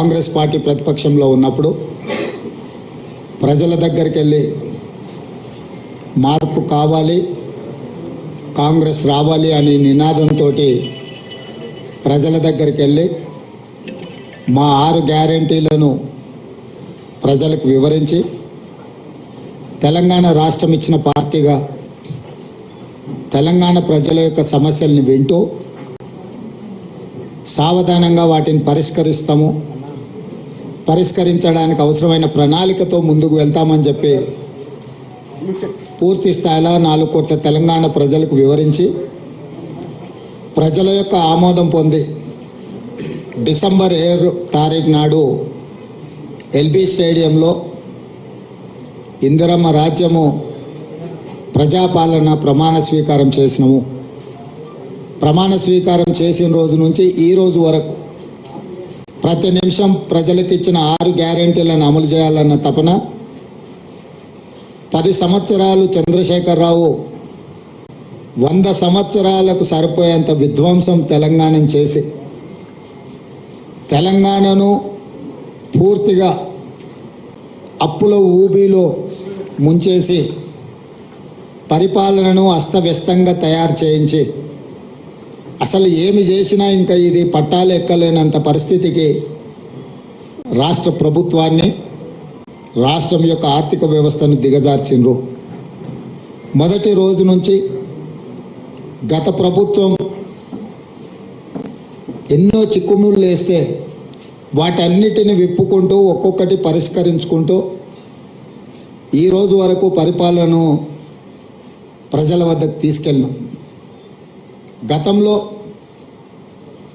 Congress party ప్రతిపక్షంలో ఉన్నప్పుడు ప్రజల దగ్గరికి వెళ్ళి మార్పు కావాలి కాంగ్రెస్ రావాలి అనే నినాదంతో ప్రజల దగ్గరికి వెళ్ళి మా ఆరు గ్యారంటీలను ప్రజలకు వివరించి తెలంగాణ రాష్ట్రం ఇచ్చిన పార్టీగా తెలంగాణ ప్రజల యొక్క సమస్యల్ని వింటూ సావధానంగా వాటిని పరిష్కరిస్తాము. పరిష్కరించడానికి అవసరమైన ప్రణాళికతో ముందుకు వెళ్తామని చెప్పి పూర్తి స్థాయిలో నాలుగు కోట్ల తెలంగాణ ప్రజలకు వివరించి ప్రజల యొక్క ఆమోదం పొంది డిసెంబర్ ఏడు తారీఖు నాడు ఎల్బీ స్టేడియంలో ఇందిరమ్మ రాజ్యము ప్రజాపాలన ప్రమాణ స్వీకారం చేసినాము. ప్రమాణ స్వీకారం చేసిన రోజు నుంచి ఈ రోజు వరకు ప్రతి నిమిషం ప్రజలకు ఇచ్చిన ఆరు గ్యారెంటీలను అమలు చేయాలన్న తపన. పది సంవత్సరాలు చంద్రశేఖరరావు వంద సంవత్సరాలకు సరిపోయేంత విధ్వంసం తెలంగాణను చేసి తెలంగాణను పూర్తిగా అప్పుల ఊబిలో ముంచేసి పరిపాలనను అస్తవ్యస్తంగా తయారు చేయించి అసలు ఏమి చేసినా ఇంకా ఇది పట్టాలు ఎక్కలేనంత పరిస్థితికి రాష్ట్ర ప్రభుత్వాన్ని రాష్ట్రం యొక్క ఆర్థిక వ్యవస్థను దిగజార్చిండ్రు. మొదటి రోజు నుంచి గత ప్రభుత్వం ఎన్నో చిక్కుముళ్ళు వేస్తే వాటన్నిటిని విప్పుకుంటూ ఒక్కొక్కటి పరిష్కరించుకుంటూ ఈ రోజు వరకు పరిపాలనను ప్రజల వద్దకు తీసుకెళ్ళినాం. గతంలో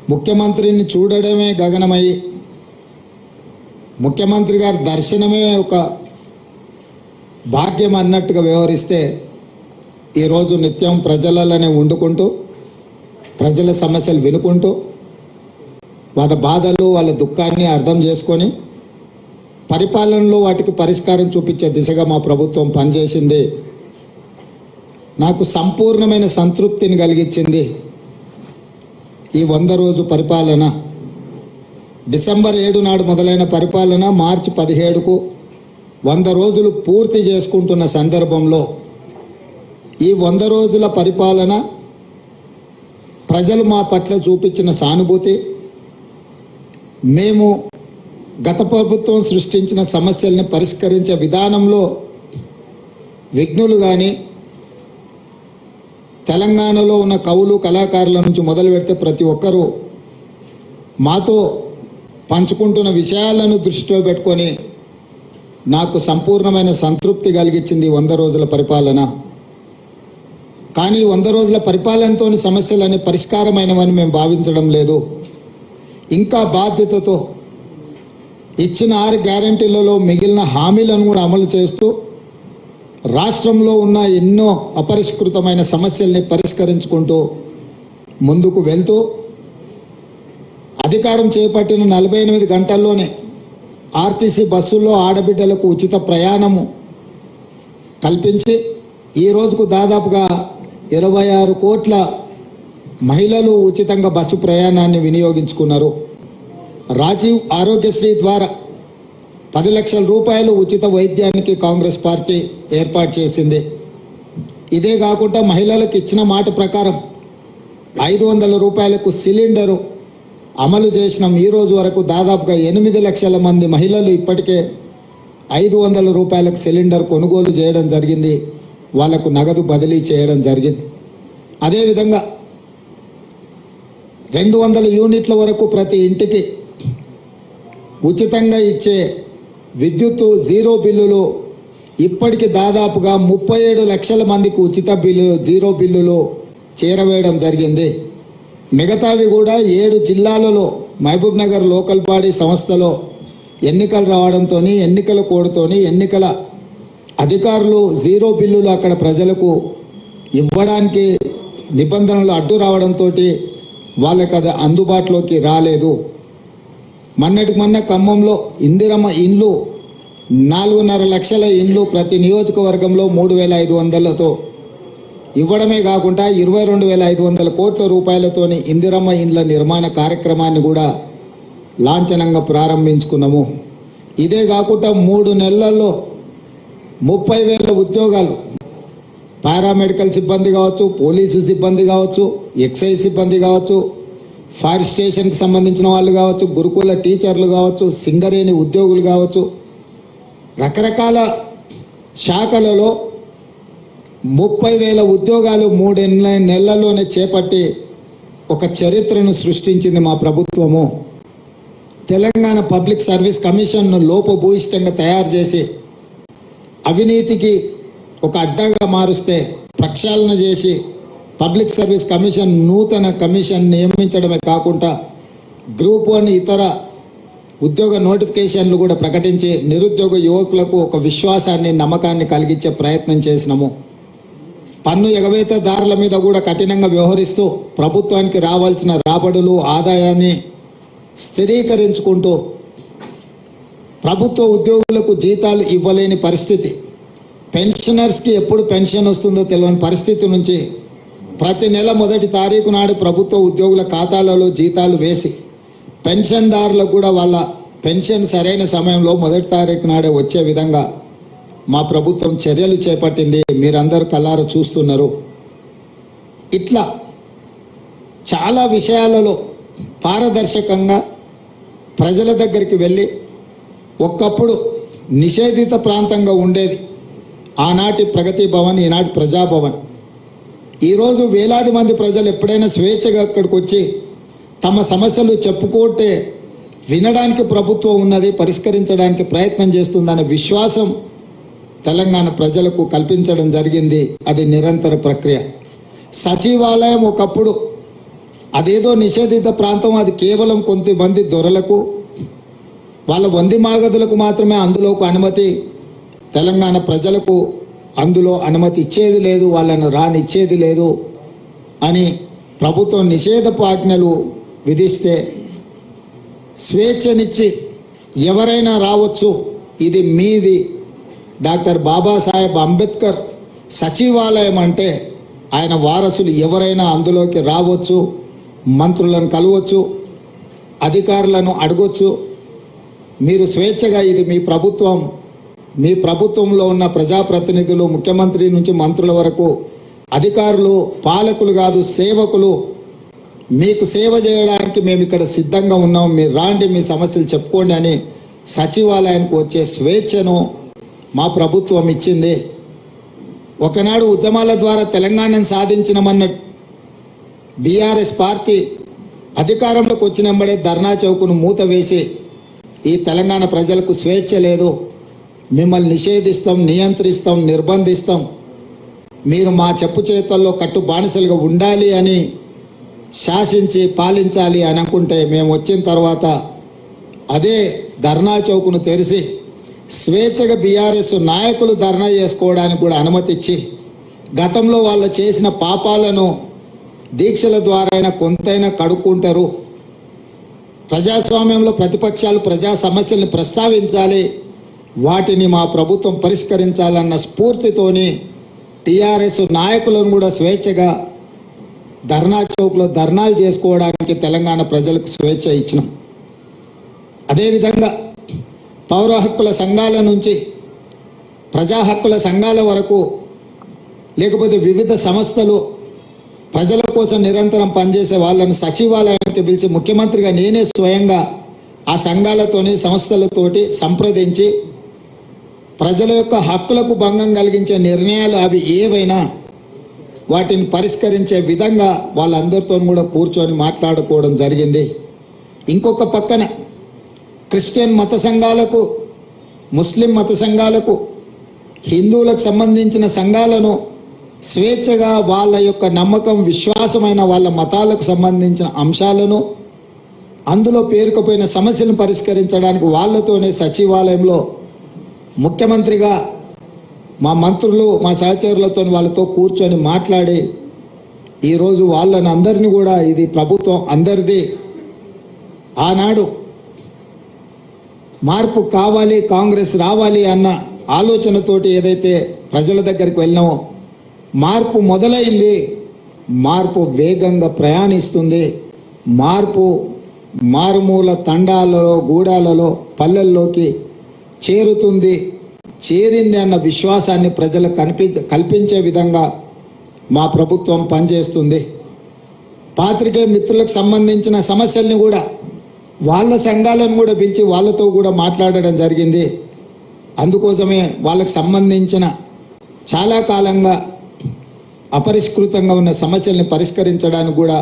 ముఖ్యమంత్రిని చూడడమే గగనమై ముఖ్యమంత్రి గారి దర్శనమే ఒక భాగ్యం అన్నట్టుగా వ్యవహరిస్తే ఈరోజు నిత్యం ప్రజలలోనే వండుకుంటూ ప్రజల సమస్యలు వినుకుంటూ వాళ్ళ బాధలు వాళ్ళ దుఃఖాన్ని అర్థం చేసుకొని పరిపాలనలో వాటికి పరిష్కారం చూపించే దిశగా మా ప్రభుత్వం పనిచేసింది. నాకు సంపూర్ణమైన సంతృప్తిని కలిగించింది ఈ వంద రోజు పరిపాలన. డిసెంబర్ ఏడు నాడు మొదలైన పరిపాలన మార్చి పదిహేడుకు వంద రోజులు పూర్తి చేసుకుంటున్న సందర్భంలో ఈ వంద రోజుల పరిపాలన ప్రజలు మా పట్ల చూపించిన సానుభూతి మేము గత ప్రభుత్వం సృష్టించిన సమస్యల్ని పరిష్కరించే విధానంలో విఘ్నులు కానీ తెలంగాణలో ఉన్న కవులు కళాకారుల నుంచి మొదలు పెడితే ప్రతి ఒక్కరూ మాతో పంచుకుంటున్న విషయాలను దృష్టిలో పెట్టుకొని నాకు సంపూర్ణమైన సంతృప్తి కలిగించింది వంద రోజుల పరిపాలన. కానీ వంద రోజుల పరిపాలనతోని సమస్యలన్నీ పరిష్కారమైనవని మేము భావించడం లేదు. ఇంకా బాధ్యతతో ఇచ్చిన ఆరు గ్యారంటీలలో మిగిలిన హామీలను కూడా అమలు చేస్తూ రాష్ట్రంలో ఉన్న ఎన్నో అపరిష్కృతమైన సమస్యల్ని పరిష్కరించుకుంటూ ముందుకు వెళ్తూ అధికారం చేపట్టిన నలభై ఎనిమిది గంటల్లోనే ఆర్టీసీ బస్సుల్లో ఆడబిడ్డలకు ఉచిత ప్రయాణము కల్పించి ఈ రోజుకు దాదాపుగా ఇరవై ఆరు కోట్ల మహిళలు ఉచితంగా బస్సు ప్రయాణాన్ని వినియోగించుకున్నారు. రాజీవ్ ఆరోగ్యశ్రీ ద్వారా పది లక్షల రూపాయలు ఉచిత వైద్యానికి కాంగ్రెస్ పార్టీ ఏర్పాటు చేసింది. ఇదే కాకుండా మహిళలకు ఇచ్చిన మాట ప్రకారం ఐదు వందల రూపాయలకు సిలిండరు అమలు చేసినాం. ఈ రోజు వరకు దాదాపుగా ఎనిమిది లక్షల మంది మహిళలు ఇప్పటికే ఐదు వందల రూపాయలకు సిలిండర్ కొనుగోలు చేయడం జరిగింది. వాళ్ళకు నగదు బదిలీ చేయడం జరిగింది. అదేవిధంగా రెండు వందల యూనిట్ల వరకు ప్రతి ఇంటికి ఉచితంగా ఇచ్చే విద్యుత్తు జీరో బిల్లులు. ఇప్పటికి దాదాపుగా ముప్పై ఏడు లక్షల మందికి ఉచిత బిల్లు జీరో బిల్లులు చేరవేయడం జరిగింది. మిగతావి కూడా ఏడు జిల్లాలలో మహబూబ్ నగర్ లోకల్ బాడీ సంస్థలో ఎన్నికలు రావడంతో ఎన్నికల కోడ్తోని ఎన్నికల అధికారులు జీరో బిల్లులు అక్కడ ప్రజలకు ఇవ్వడానికి నిబంధనలు అడ్డు రావడంతో వాళ్ళకి అది అందుబాటులోకి రాలేదు. మొన్నటికి మొన్న ఖమ్మంలో ఇందిరమ్మ ఇండ్లు నాలుగున్నర లక్షల ఇండ్లు ప్రతి నియోజకవర్గంలో మూడు వేల ఐదు వందలతో. ఇవ్వడమే కాకుండా ఇరవై రెండు వేల ఐదు వందల కోట్ల రూపాయలతోని ఇందిరమ్మ ఇండ్ల నిర్మాణ కార్యక్రమాన్ని కూడా లాంఛనంగా ప్రారంభించుకున్నాము. ఇదే కాకుండా మూడు నెలల్లో ముప్పై వేల ఉద్యోగాలు. పారామెడికల్ సిబ్బంది కావచ్చు పోలీసు సిబ్బంది కావచ్చు ఎక్సైజ్ సిబ్బంది కావచ్చు ఫైర్ స్టేషన్కి సంబంధించిన వాళ్ళు కావచ్చు గురుకుల టీచర్లు కావచ్చు సింగరేణి ఉద్యోగులు కావచ్చు రకరకాల శాఖలలో ముప్పై వేల ఉద్యోగాలు మూడెన్న నెలల్లోనే చేపట్టి ఒక చరిత్రను సృష్టించింది మా ప్రభుత్వము. తెలంగాణ పబ్లిక్ సర్వీస్ కమిషన్ను లోపభూయిష్టంగా తయారు చేసి అవినీతికి ఒక అడ్డాగా మారుస్తే ప్రక్షాళన చేసి పబ్లిక్ సర్వీస్ కమిషన్ నూతన కమిషన్ నియమించడమే కాకుండా గ్రూప్ వన్ ఇతర ఉద్యోగ నోటిఫికేషన్లు కూడా ప్రకటించి నిరుద్యోగ యువకులకు ఒక విశ్వాసాన్ని నమ్మకాన్ని కలిగించే ప్రయత్నం చేసినాము. పన్ను ఎగవేతదారుల మీద కూడా కఠినంగా వ్యవహరిస్తూ ప్రభుత్వానికి రావాల్సిన రాబడులు ఆదాయాన్ని స్థిరీకరించుకుంటూ ప్రభుత్వ ఉద్యోగులకు జీతాలు ఇవ్వలేని పరిస్థితి. పెన్షనర్స్కి ఎప్పుడు పెన్షన్ వస్తుందో తెలియని పరిస్థితి నుంచి ప్రతి నెల మొదటి తారీఖు నాడు ప్రభుత్వ ఉద్యోగుల ఖాతాలలో జీతాలు వేసి పెన్షన్దారులకు కూడా వాళ్ళ పెన్షన్ సరైన సమయంలో మొదటి తారీఖు నాడే వచ్చే విధంగా మా ప్రభుత్వం చర్యలు చేపట్టింది. మీరందరూ కల్లారా చూస్తున్నారు. ఇట్లా చాలా విషయాలలో పారదర్శకంగా ప్రజల దగ్గరికి వెళ్ళి ఒకప్పుడు నిషేధిత ప్రాంతంగా ఉండేది. ఆనాటి ప్రగతి భవన్ ఈనాటి ప్రజాభవన్. ఈరోజు వేలాది మంది ప్రజలు ఎప్పుడైనా స్వేచ్ఛగా అక్కడికి వచ్చి తమ సమస్యలు చెప్పుకోటే వినడానికి ప్రభుత్వం ఉన్నది పరిష్కరించడానికి ప్రయత్నం చేస్తుందనే విశ్వాసం తెలంగాణ ప్రజలకు కల్పించడం జరిగింది. అది నిరంతర ప్రక్రియ. సచివాలయం ఒకప్పుడు అదేదో నిషేధిత ప్రాంతం అది కేవలం కొంతమంది దొరలకు వాళ్ళ వంది మాగదులకు మాత్రమే అందులోకి అనుమతి తెలంగాణ ప్రజలకు అందులో అనుమతి ఇచ్చేది లేదు వాళ్ళను రానిచ్చేది లేదు అని ప్రభుత్వం నిషేధపు ఆజ్ఞలు విధిస్తే స్వేచ్ఛనిచ్చి ఎవరైనా రావచ్చు. ఇది మీది. డాక్టర్ బాబాసాహెబ్ అంబేద్కర్ సచివాలయం అంటే ఆయన వారసులు ఎవరైనా అందులోకి రావచ్చు మంత్రులను కలవచ్చు అధికారులను అడగొచ్చు. మీరు స్వేచ్ఛగా ఇది మీ ప్రభుత్వం మీ ప్రభుత్వంలో ఉన్న ప్రజాప్రతినిధులు ముఖ్యమంత్రి నుంచి మంత్రుల వరకు అధికారులు పాలకులు కాదు సేవకులు మీకు సేవ చేయడానికి మేము ఇక్కడ సిద్ధంగా ఉన్నాం. మీరు రాండి మీ సమస్యలు చెప్పుకోండి అని సచివాలయానికి వచ్చే స్వేచ్ఛను మా ప్రభుత్వం ఇచ్చింది. ఒకనాడు ఉద్యమాల ద్వారా తెలంగాణను సాధించినమన్న బీఆర్ఎస్ పార్టీ అధికారంలోకి వచ్చినంబడే ధర్నా చౌకును మూత వేసి ఈ తెలంగాణ ప్రజలకు స్వేచ్ఛ లేదు. మిమ్మల్ని నిషేధిస్తాం నియంత్రిస్తాం నిర్బంధిస్తాం. మీరు మా చెప్పు చేతల్లో కట్టు బానిసలుగా ఉండాలి అని శాసించి పాలించాలి అని అనుకుంటే మేము వచ్చిన తర్వాత అదే ధర్నా చౌకును తెరిచి స్వేచ్ఛగా బీఆర్ఎస్ నాయకులు ధర్నా చేసుకోవడానికి కూడా అనుమతి ఇచ్చి గతంలో వాళ్ళు చేసిన పాపాలను దీక్షల ద్వారా అయినా కొంతైనా కడుక్కుంటారు. ప్రజాస్వామ్యంలో ప్రతిపక్షాలు ప్రజా సమస్యల్ని ప్రస్తావించాలి. వాటిని మా ప్రభుత్వం పరిష్కరించాలన్న స్ఫూర్తితోని టీఆర్ఎస్ నాయకులను కూడా స్వేచ్ఛగా ధర్నా చౌక్లో ధర్నాలు చేసుకోవడానికి తెలంగాణ ప్రజలకు స్వేచ్ఛ ఇచ్చినాం. అదేవిధంగా పౌర హక్కుల సంఘాల నుంచి ప్రజా హక్కుల సంఘాల వరకు లేకపోతే వివిధ సంస్థలు ప్రజల కోసం నిరంతరం పనిచేసే వాళ్ళను సచివాలయానికి పిలిచి ముఖ్యమంత్రిగా నేనే స్వయంగా ఆ సంఘాలతోని సంస్థలతోటి సంప్రదించి ప్రజల యొక్క హక్కులకు భంగం కలిగించే నిర్ణయాలు అవి ఏవైనా వాటిని పరిష్కరించే విధంగా వాళ్ళందరితో కూడా కూర్చొని మాట్లాడుకోవడం జరిగింది. ఇంకొక పక్కన క్రిస్టియన్ మత సంఘాలకు ముస్లిం మత సంఘాలకు హిందువులకు సంబంధించిన సంఘాలను స్వేచ్ఛగా వాళ్ళ యొక్క నమ్మకం విశ్వాసమైన వాళ్ళ మతాలకు సంబంధించిన అంశాలను అందులో పేరుకుపోయిన సమస్యలను పరిష్కరించడానికి వాళ్ళతోనే సచివాలయంలో ముఖ్యమంత్రిగా మా మంత్రులు మా సహచరులతో వాళ్ళతో కూర్చొని మాట్లాడి ఈరోజు వాళ్ళని అందరినీ కూడా ఇది ప్రభుత్వం అందరిది. ఆనాడు మార్పు కావాలి కాంగ్రెస్ రావాలి అన్న ఆలోచనతోటి ఏదైతే ప్రజల దగ్గరికి వెళ్ళినామో మార్పు మొదలైంది. మార్పు వేగంగా ప్రయాణిస్తుంది. మార్పు మారుమూల తండాలలో గూడాలలో పల్లెల్లోకి చేరుతుంది చేరింది అన్న విశ్వాసాన్ని ప్రజలకు కనిపి కల్పించే విధంగా మా ప్రభుత్వం పనిచేస్తుంది. పాత్రికేయ మిత్రులకు సంబంధించిన సమస్యల్ని కూడా వాళ్ళ సంఘాలను కూడా పిలిచి వాళ్ళతో కూడా మాట్లాడడం జరిగింది. అందుకోసమే వాళ్ళకు సంబంధించిన చాలా కాలంగా అపరిష్కృతంగా ఉన్న సమస్యల్ని పరిష్కరించడానికి కూడా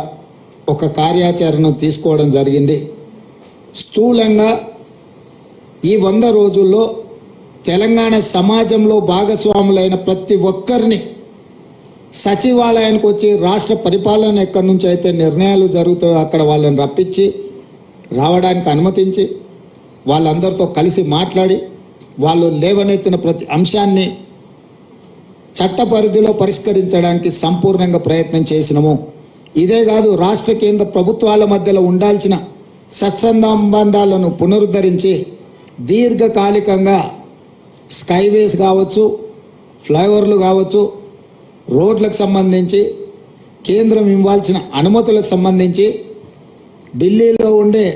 ఒక కార్యాచరణ తీసుకోవడం జరిగింది. స్థూలంగా ఈ వంద రోజుల్లో తెలంగాణ సమాజంలో భాగస్వాములైన ప్రతి ఒక్కరిని సచివాలయానికి వచ్చి రాష్ట్ర పరిపాలన ఎక్కడి నుంచి అయితే నిర్ణయాలు జరుగుతాయో అక్కడ వాళ్ళని రప్పించి రావడానికి అనుమతించి వాళ్ళందరితో కలిసి మాట్లాడి వాళ్ళు లేవనెత్తిన ప్రతి అంశాన్ని చట్ట పరిధిలో పరిష్కరించడానికి సంపూర్ణంగా ప్రయత్నం చేసినాము. ఇదే కాదు రాష్ట్ర కేంద్ర ప్రభుత్వాల మధ్యలో ఉండాల్సిన సత్సంబంధాలను పునరుద్ధరించి దీర్ఘకాలికంగా స్కైవేస్ కావచ్చు ఫ్లైఓవర్లు కావచ్చు రోడ్లకు సంబంధించి కేంద్రం ఇవ్వాల్సిన అనుమతులకు సంబంధించి ఢిల్లీలో ఉండే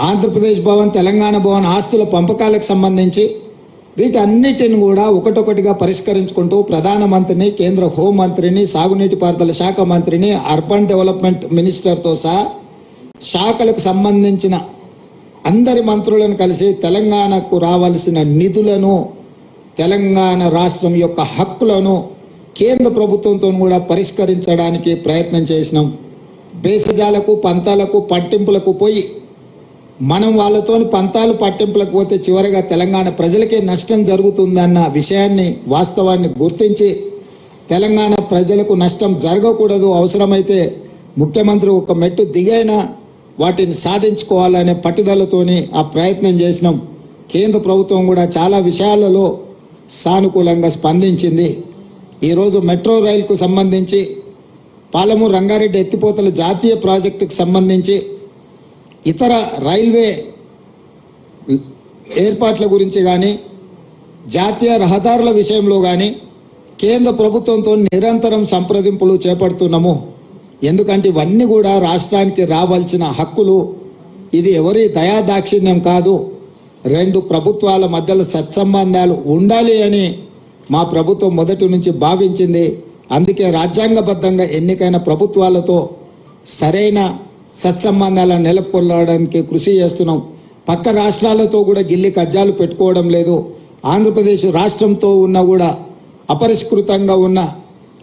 ఆంధ్రప్రదేశ్ భవన్ తెలంగాణ భవన్ ఆస్తుల పంపకాలకు సంబంధించి వీటన్నిటిని కూడా ఒకటొకటిగా పరిష్కరించుకుంటూ ప్రధానమంత్రిని కేంద్ర హోంమంత్రిని సాగునీటి పారుదల శాఖ మంత్రిని అర్బన్ డెవలప్మెంట్ మినిస్టర్తో సహా శాఖలకు సంబంధించిన అందరి మంత్రులను కలిసి తెలంగాణకు రావాల్సిన నిధులను తెలంగాణ రాష్ట్రం యొక్క హక్కులను కేంద్ర ప్రభుత్వంతో కూడా పరిష్కరించడానికి ప్రయత్నం చేసినాం. బేసజాలకు పంతాలకు పట్టింపులకు పోయి మనం వాళ్ళతోని పంతాలు పట్టింపులకు పోతే చివరిగా తెలంగాణ ప్రజలకే నష్టం జరుగుతుందన్న విషయాన్ని వాస్తవాన్ని గుర్తించి తెలంగాణ ప్రజలకు నష్టం జరగకూడదు అవసరమైతే ముఖ్యమంత్రి ఒక మెట్టు దిగైనా వాటిని సాధించుకోవాలనే పట్టుదలతోనే ఆ ప్రయత్నం చేసినాం. కేంద్ర ప్రభుత్వం కూడా చాలా విషయాలలో సానుకూలంగా స్పందించింది. ఈరోజు మెట్రో రైలుకు సంబంధించి పాలమూరు రంగారెడ్డి ఎత్తిపోతల జాతీయ ప్రాజెక్టుకు సంబంధించి ఇతర రైల్వే ఏర్పాట్ల గురించి కానీ జాతీయ రహదారుల విషయంలో కానీ కేంద్ర ప్రభుత్వంతో నిరంతరం సంప్రదింపులు చేపడుతున్నాము. ఎందుకంటే ఇవన్నీ కూడా రాష్ట్రానికి రావాల్సిన హక్కులు. ఇది ఎవరి దయాదాక్షిణ్యం కాదు. రెండు ప్రభుత్వాల మధ్యలో సత్సంబంధాలు ఉండాలి అని మా ప్రభుత్వం మొదటి నుంచి భావించింది. అందుకే రాజ్యాంగబద్ధంగా ఎన్నికైన ప్రభుత్వాలతో సరైన సత్సంబంధాలను నెలకొల్పడానికి కృషి చేస్తున్నాం. పక్క రాష్ట్రాలతో కూడా గిల్లి కజ్జాలు పెట్టుకోవడం లేదు. ఆంధ్రప్రదేశ్ రాష్ట్రంతో ఉన్న కూడా అపరిష్కృతంగా ఉన్న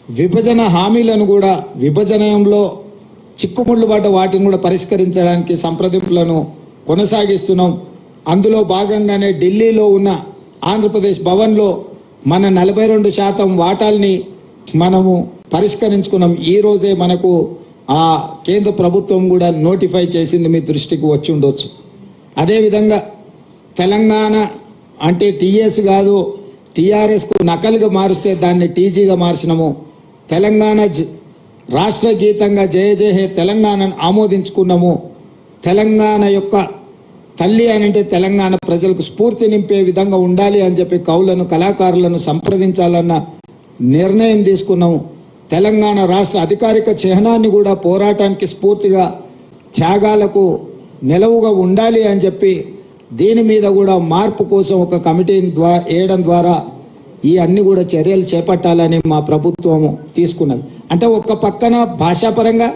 విభజన హామీలను కూడా విభజనంలో చిక్కుముళ్ళు వాటిని కూడా పరిష్కరించడానికి సంప్రదింపులను కొనసాగిస్తున్నాం. అందులో భాగంగానే ఢిల్లీలో ఉన్న ఆంధ్రప్రదేశ్ భవన్లో మన నలభై రెండు శాతం వాటాల్ని మనము పరిష్కరించుకున్నాం. ఈ రోజే మనకు ఆ కేంద్ర ప్రభుత్వం కూడా నోటిఫై చేసింది మీ దృష్టికి వచ్చి ఉండొచ్చు. అదేవిధంగా తెలంగాణ అంటే టీఎస్ కాదు టీఆర్ఎస్కు నకలుగా మారుస్తే దాన్ని టీజీగా మార్చినాము. తెలంగాణ జ- రాష్ట్ర గీతంగా జయ జయ హే తెలంగాణను ఆమోదించుకున్నాము. తెలంగాణ యొక్క తల్లి అని అంటే తెలంగాణ ప్రజలకు స్ఫూర్తి నింపే విధంగా ఉండాలి అని చెప్పి కవులను కళాకారులను సంప్రదించాలన్న నిర్ణయం తీసుకున్నాము. తెలంగాణ రాష్ట్ర అధికారిక చిహ్నాన్ని కూడా పోరాటానికి స్ఫూర్తిగా త్యాగాలకు నిలవుగా ఉండాలి అని చెప్పి దీని మీద కూడా మార్పు కోసం ఒక కమిటీని ద్వారా వేయడం ద్వారా ఈ అన్ని కూడా చర్యలు చేపట్టాలని మా ప్రభుత్వము తీసుకున్నది. అంటే ఒక పక్కన భాషాపరంగా